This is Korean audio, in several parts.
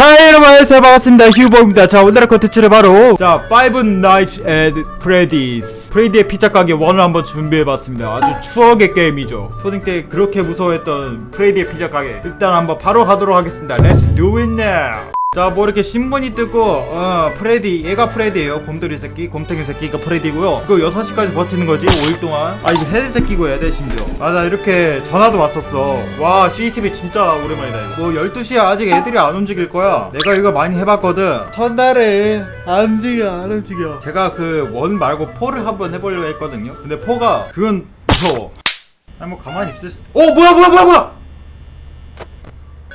자 여러분 안녕하세요. 반갑습니다. 휴버입니다. 자 오늘의 컨텐츠를 바로 자 Five Nights at Freddy's. 프레디의 피자 가게 1을 한번 준비해봤습니다. 아주 추억의 게임이죠. 초딩 때 그렇게 무서워했던 프레디의 피자 가게. 일단 한번 바로 가도록 하겠습니다. Let's do it now 자 뭐 이렇게 신문이 뜨고 어 프레디 얘가 프레디예요. 곰돌이 새끼 곰탱이 새끼가 프레디고요. 그거 6시까지 버티는 거지 5일 동안. 아 이거 헤드 새끼고 해야 돼 심지어. 아나 이렇게 전화도 왔었어. 와 CCTV 진짜 오랜만이다 이거. 뭐 12시에 아직 애들이 안 움직일 거야. 내가 이거 많이 해봤거든. 첫날에 안 움직여 안 움직여. 제가 그 원 말고 포를 한번 해보려고 했거든요. 근데 포가 그건 무서워. 아니 뭐 가만히 있을 수... 어 뭐야 뭐야 뭐야 뭐야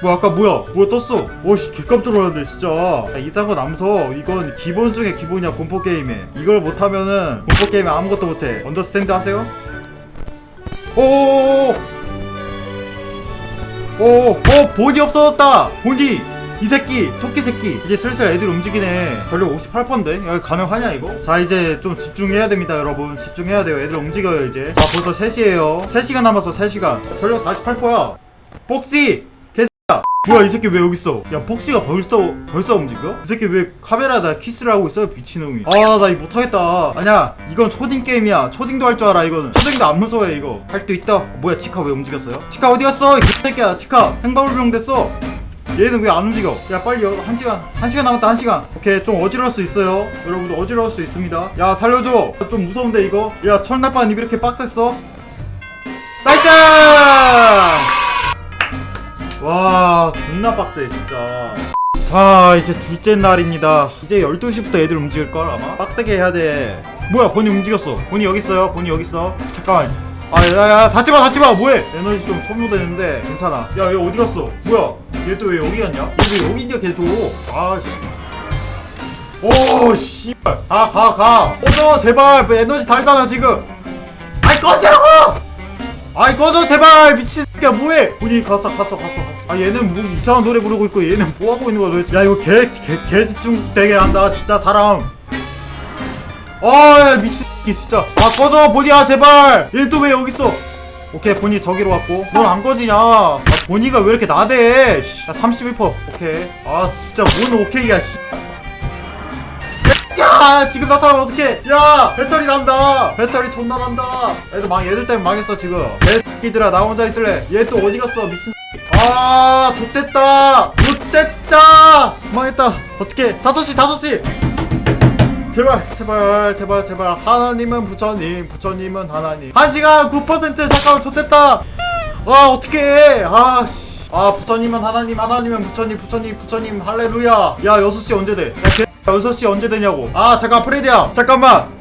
뭐 아까 뭐야? 뭐야 떴어? 오씨 개깜짝 놀랐네 진짜. 야, 이딴 거 남서. 이건 기본 중에 기본이야 공포 게임에. 이걸 못하면은 공포 게임에 아무것도 못해. 언더스탠드 하세요? 오오오오 오오 본이 없어졌다. 본이. 이 새끼 토끼 새끼. 이제 슬슬 애들 움직이네. 전력 58%인데? 여기 가능하냐 이거? 자 이제 좀 집중해야 됩니다 여러분. 집중해야 돼요. 애들 움직여요 이제. 자 벌써 3시에요. 3시간 남았어 3시간. 전력 48%야. 복시 뭐야 이 새끼 왜 여기 있어? 야 폭시가 벌써 벌써 움직여? 이 새끼 왜 카메라에다 키스를 하고 있어? 미친놈이. 아 나 이거 못하겠다. 아니야 이건 초딩 게임이야. 초딩도 할 줄 알아 이거는. 초딩도 안 무서워해 이거. 할 수 있다. 뭐야 치카 왜 움직였어요? 치카 어디 갔어? 이 새끼야 치카 행방불명 됐어. 얘는 왜 안 움직여? 야 빨리 여, 한 시간 한 시간 남았다 한 시간 오케이 좀 어지러울 수 있어요 여러분 들 어지러울 수 있습니다 야 살려줘 좀 무서운데 이거 야 철날반 입 이렇게 빡셌어 나이스 존나 빡세 진짜. 자 이제 둘째 날입니다. 이제 12시부터 애들 움직일걸 아마? 빡세게 해야 돼. 뭐야 본이 움직였어. 본이 여기 있어요? 본이 여기 있어? 잠깐만 아야야 닫지마 닫지마! 뭐해? 에너지 좀 소모되는데 괜찮아. 야 얘 어디 갔어? 뭐야? 얘 또 왜 여기 갔냐? 얘 왜 여기 있냐 계속? 아씨. 오 씨발. 가가가. 꺼져 제발. 에너지 달잖아 지금. 아이 꺼지라고! 아이 꺼져 제발. 미친 새끼야 뭐해? 본인이 갔어 갔어 갔어 갔어 아 얘는 뭐 이상한 노래 부르고 있고 얘는 뭐 하고 있는 거야 도대체? 야 이거 개 개 개 집중되게 한다 진짜 사람. 아 미친 새끼 진짜. 아 꺼져 본이야 제발. 얘 또 왜 여기 있어? 오케이 본이 저기로 왔고. 넌 안 꺼지냐? 아 본이가 왜 이렇게 나대? 씨. 야, 31% 오케이. 아 진짜 뭔 오케이야 씨. 야 지금 나타나면 어떡해? 야 배터리 난다. 배터리 존나 난다. 애들 망 얘들 때문에 망했어 지금. 개새끼들아 나 혼자 있을래. 얘 또 어디 갔어 미친 아 좋댔다. 좋댔다. 망했다. 어떡해? 다섯 시 다섯 시. 제발 제발 제발 제발. 하나님은 부처님 부처님은 하나님. 한 시간 9% 잠깐만 좋댔다. 아 어떡해. 아씨. 아 부처님은 하나님 하나님은 부처님 부처님 부처님. 할렐루야. 야 6시 언제 돼? 야 개... 6시 언제 되냐고. 아 잠깐 프레디야. 잠깐만.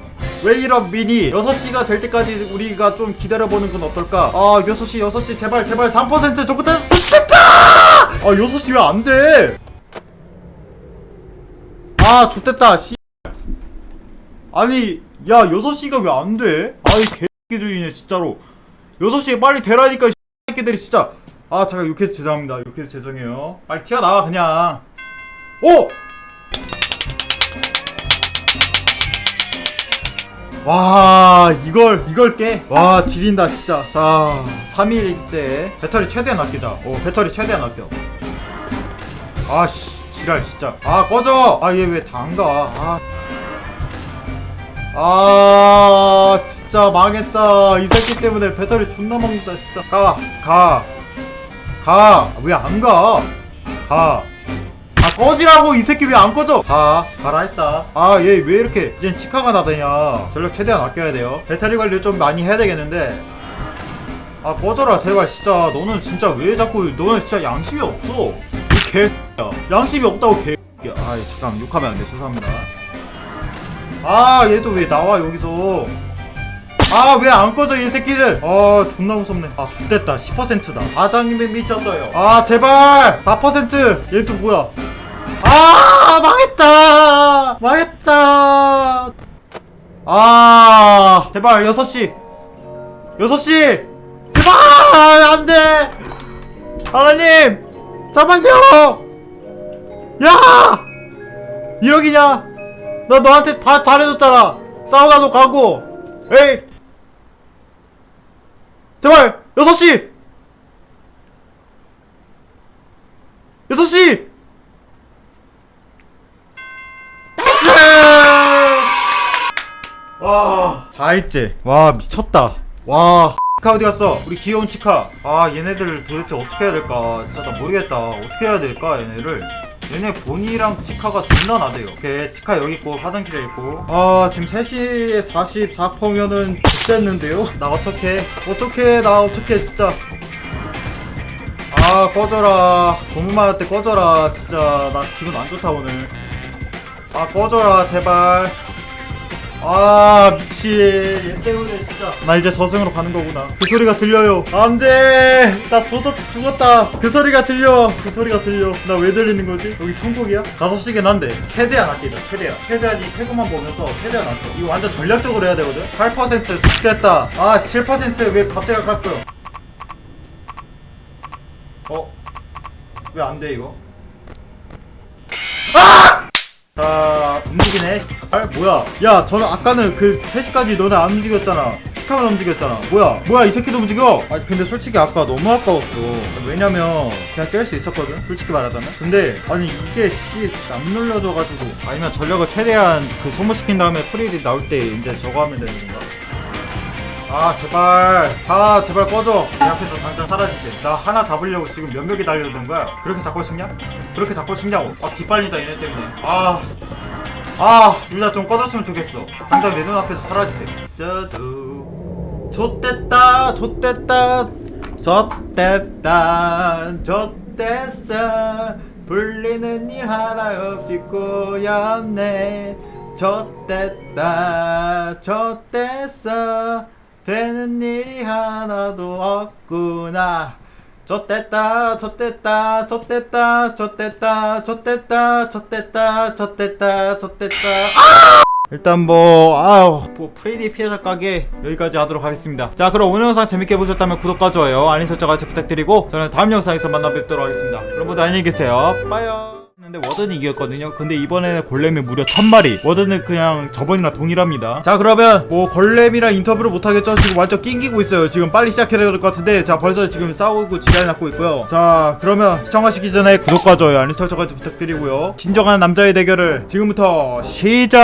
왜 이런 미니? 6시가 될 때까지 우리가 좀 기다려보는 건 어떨까? 아 6시 6시. 제발 제발. 3% 저거다 좋겠다! 아 6시 왜 안돼? 아 좋됐다. 씨. 아니 야 6시가 왜 안돼? 아이 개새끼들이네 진짜로. 6시에 빨리 되라니까 이 새끼들이 진짜. 아 잠깐 욕해서 죄송합니다. 욕해서 죄송해요. 빨리 튀어나와 그냥. 오! 와 이걸 이걸 깨? 와 지린다 진짜. 자 3일째 배터리 최대한 아끼자. 오 배터리 최대한 아껴. 아씨 지랄 진짜. 아 꺼져! 아 얘 왜 다 안가? 아. 아 진짜 망했다. 이 새끼 때문에 배터리 존나 먹는다 진짜. 가 가 가. 왜 안 가? 가. 아 꺼지라고 이 새끼 왜 안 꺼져? 가 가라 했다. 아 얘 왜 이렇게 이젠 치카가 나대냐. 전력 최대한 아껴야 돼요. 배터리 관리 좀 많이 해야 되겠는데. 아 꺼져라 제발. 진짜 너는 진짜 왜 자꾸 너는 진짜 양심이 없어. 이 개야. 양심이 없다고 개 아 잠깐 욕하면 안 돼. 죄송합니다. 아 얘도 왜 나와 여기서? 아 왜 안 꺼져 이 새끼들 아 존나 무섭네. 아 X됐다. 10%다. 과장님이 미쳤어요. 아 제발! 4%얘 또 뭐야 아 망했다. 망했다. 아 제발 6시. 6시. 제발 안돼. 하나님 잠깐요 야! 1억이냐? 나 너한테 다 잘해줬잖아. 사우나도 가고. 에이. 제발 6시. 6시 다 했지. 와, 미쳤다. 와. 치카 어디 갔어? 우리 귀여운 치카. 아, 얘네들 도대체 어떻게 해야 될까? 진짜 나 모르겠다. 어떻게 해야 될까, 얘네를? 얘네 보니랑 치카가 존나 나대요. 오케이, 치카 여기 있고, 화장실에 있고. 아, 지금 3시에 44%면은 됐는데요? 나 어떡해? 어떡해, 나 어떡해, 진짜. 아, 꺼져라. 조문만 할 때 꺼져라. 진짜, 나 기분 안 좋다, 오늘. 아, 꺼져라, 제발. 아 미치 얘 때문에 진짜. 나 이제 저승으로 가는 거구나. 그 소리가 들려요. 안돼! 나 죽었, 죽었다. 그 소리가 들려. 그 소리가 들려. 나 왜 들리는 거지? 여기 천국이야? 5시긴 한데 최대한 아끼자. 최대한. 최대한 이 세고만 보면서 최대한 아껴. 이거 완전 전략적으로 해야 되거든. 8% 죽겠다. 아 7%왜 갑자기 갈 거야? 어? 왜 안 돼 이거? 자 움직이네 아 뭐야? 야 저는 아까는 그 3시까지 너네 안 움직였잖아. 치카만 움직였잖아. 뭐야? 뭐야 이 새끼도 움직여? 아 근데 솔직히 아까 너무 아까웠어. 왜냐면 그냥 깰 수 있었거든 솔직히 말하자면. 근데 아니 이게 씨안 눌려져가지고. 아니면 전력을 최대한 그 소모시킨 다음에 프리딜 나올 때 이제 저거 하면 되는 건가? 아 제발. 아 제발 꺼져. 내 앞에서 당장 사라지지. 나 하나 잡으려고 지금 몇 명이 달려든 거야. 그렇게 잡고 싶냐? 그렇게 잡고 싶냐고. 아 기빨린다 얘네 때문에. 아 아 둘 다 좀 꺼졌으면 좋겠어. 당장 내 눈앞에서 사라지세요. 저도 좆됐다 좆됐다 좆됐다 좆됐어. 불리는 일 하나 없지 꼬였네. 좆됐다 좆됐어. 되는 일이 하나도 없구나 좆됐다 좆됐다 좆됐다 좆됐다 좆됐다 좆됐다 좆됐다 좆됐다. 일단 뭐 아우 뭐 프레디 피해자 가게 여기까지 하도록 하겠습니다. 자 그럼 오늘 영상 재밌게 보셨다면 구독과 좋아요 알림 설정 같이 부탁드리고 저는 다음 영상에서 만나 뵙도록 하겠습니다. 여러분들 안녕히 계세요. 빠이요 근데 워든이 이겼거든요. 근데 이번에는 골렘이 무려 천마리. 워든은 그냥 저번이랑 동일합니다. 자 그러면 뭐 골렘이랑 인터뷰를 못하겠죠? 지금 완전 낑기고 있어요. 지금 빨리 시작해야 될 것 같은데 자 벌써 지금 싸우고 지랄 났고 있고요. 자 그러면 시청하시기 전에 구독과 좋아요 알림 설정까지 부탁드리고요. 진정한 남자의 대결을 지금부터 시작